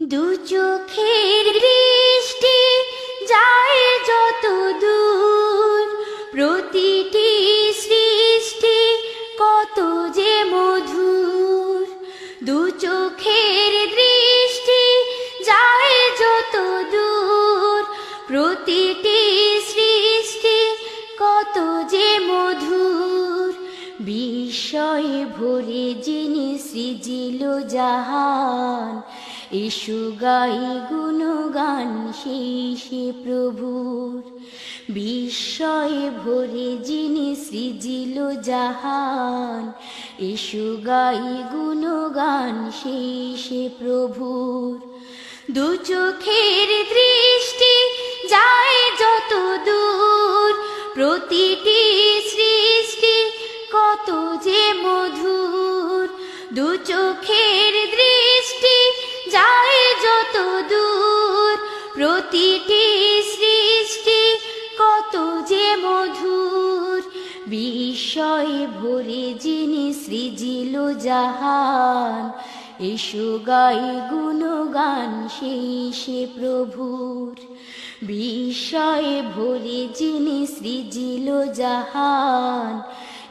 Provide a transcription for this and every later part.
দু চোখের দৃষ্টি যায় যত দূর। প্রতিটি সৃষ্টি কত যে মধুর। দু চোখের দৃষ্টি যায় যত দূর। প্রতিটি সৃষ্টি কত যে মধুর। বিস্ময়ে ভরে যিনি সৃজিল জাহান ইসু গাই গুণগান শেষে প্রভুর। বিস্ময়ে ভরে যিনি সৃজিল জাহান ইসু গাই গুণগান শেষে প্রভুর। দু চোখের দৃষ্টি যায় যত দূর, প্রতিটি সৃষ্টি কত যে মধুর। দু চোখের দৃষ্টি যায় যত দূর, প্রতিটি সৃষ্টি কত যে মধুর। বিস্ময়ে ভরে যিনি সৃজিল জাহান, এসো গাই গুণগান শেষে প্রভুর। বিস্ময়ে ভরে যিনি সৃজিল জাহান,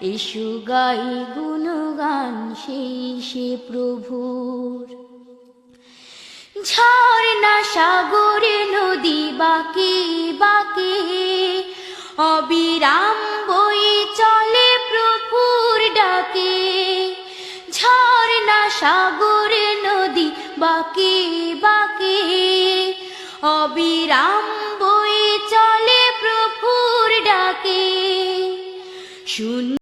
এসো গাই গুণগান শেষে প্রভুর। ঝর্ণা সাগরে, নদী বাকি বাকি। অবিরাম বই চলে প্রফুর ডাকে। ঝর্ণা সাগরে, নদী বাকি বাকি। অবিরাম বই চলে প্রফুর ডাকে। শুন